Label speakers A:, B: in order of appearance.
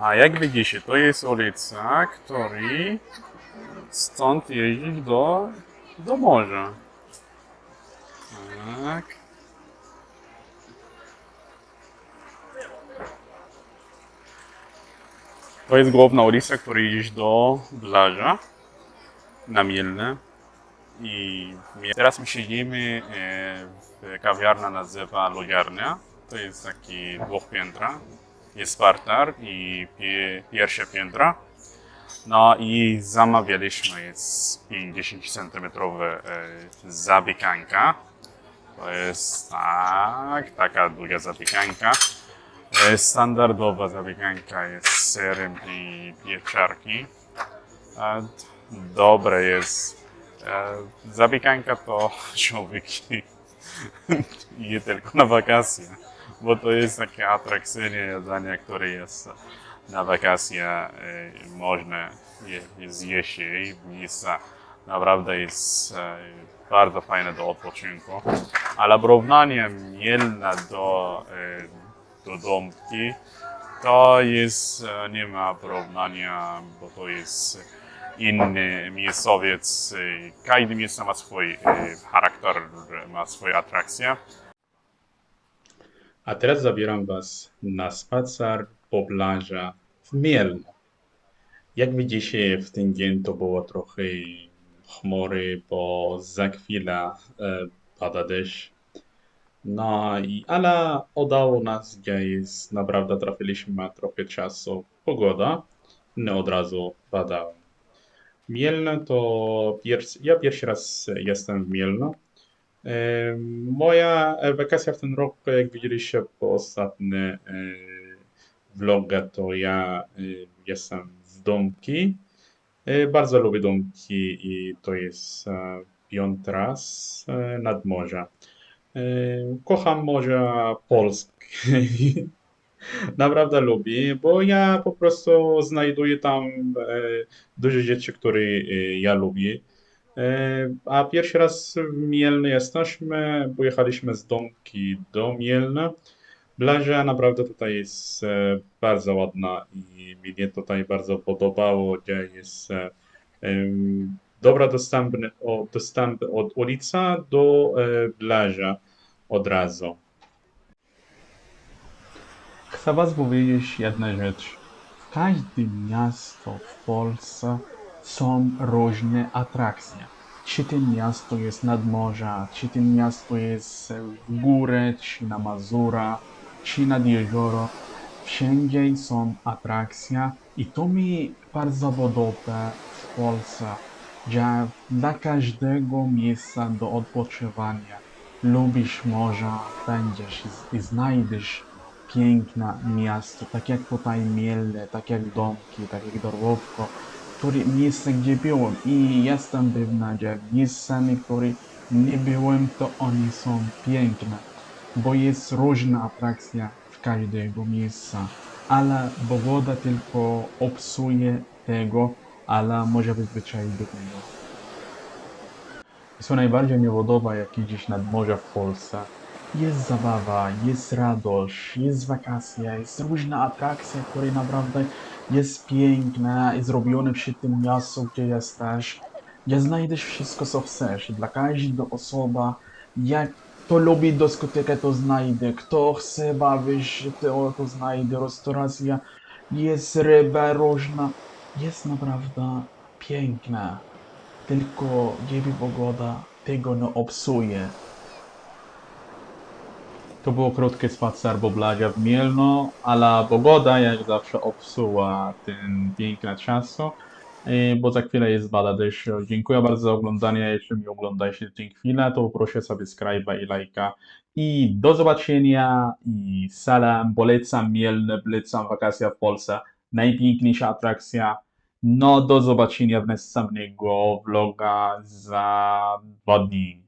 A: A jak widzicie, to jest ulica, który stąd jeździ do, do morza. Tak. To jest główna ulica, która jeździ do plaża na Mielne. I teraz my siedzimy e, w kawiarna nazywa Lodziarnia. To jest taki dwupiętra. Jest parter i pie, pierwsze piętra. No i zamawialiśmy jest 50 cm e, zapiekanka. To jest tak, taka duża zapiekanka. E, Standardowa zapiekanka jest z serem i pieczarki. Dobre jest. E, Zapiekanka to człowiek je tylko na wakacje, bo to jest takie atrakcyjne jedzenie, które jest na wakacje e, można je, zjeść i miejsca naprawdę jest e, bardzo fajne do odpoczynku. Ale porównanie Mielna do, e, do domki to jest, e, nie ma porównania, bo to jest inny miejscowiec. e, Każdy miejsce ma swój e, charakter, ma swoje atrakcje.
B: A teraz zabieram Was na spacer po plaży w Mielno. Jak widzicie, w ten dzień to było trochę chmury, bo za chwilę e, pada deszcz. No, i, ale udało nas, jest naprawdę trafiliśmy trochę czasu. Pogoda nie od razu padała. Mielno to pierwszy, ja pierwszy raz jestem w Mielno. Moja wakacja w tym roku, jak widzieliście po ostatnim vloga, to ja jestem w domki. Bardzo lubię domki i to jest e, piąty raz e, nad morze. E, Kocham morze polskie. Naprawdę lubię, bo ja po prostu znajduję tam e, dużo rzeczy, które ja lubię. E, A pierwszy raz w Mielnie jesteśmy, pojechaliśmy z domki do Mielna. Plaża naprawdę tutaj jest e, bardzo ładna i mnie tutaj bardzo podobało, gdzie jest e, dobra dostępny, dostęp od ulicy do plaży od razu.
C: Chcę Was powiedzieć jedną rzecz. W każdym miasto w Polsce są różne atrakcje. Czy to miasto jest nad morza, czy to miasto jest w górę, czy na Mazura, czy nad jezioro. Wszędzie są atrakcje i to mi bardzo podoba w Polsce, że dla każdego miejsca do odpoczywania lubisz morza, będziesz i- znajdziesz piękne miasto, tak jak tutaj Mielne, tak jak Domki, tak jak Dorłowko, które miejsce, gdzie byłem. I jestem pewna, że miejscami, które nie byłem, to one są piękne, bo jest różna atrakcja w każdego miejsca, ale pogoda tylko obsuje tego, ale może przyzwyczaić do tego. Co najbardziej mi podoba, jak idziesz nad morze w Polsce, jest zabawa, jest radość, jest wakacja, jest różne atrakcje, które naprawdę jest piękne i zrobione przy tym miastu, gdzie jesteś. Gdzie znajdziesz wszystko, co chcesz. Dla każdej osoba, jak kto lubi dyskotekę, to znajdzie. Kto chce bawić się, to, to znajdzie. Restauracja, jest ryba różna. Jest naprawdę piękne. Tylko gdyby pogoda tego nie obsuje. To było krótkie spacer plaży w Mielno, ale pogoda jak zawsze obsuła ten piękny czas, bo za chwilę jest bada. Dziękuję bardzo za oglądanie, jeśli mi oglądacie tę chwilę, to proszę subskryba i lajka. I do zobaczenia i salam, polecam Mielne, polecam wakacja w Polsce, najpiękniejsza atrakcja. No do zobaczenia w następnego vloga za dwa dni.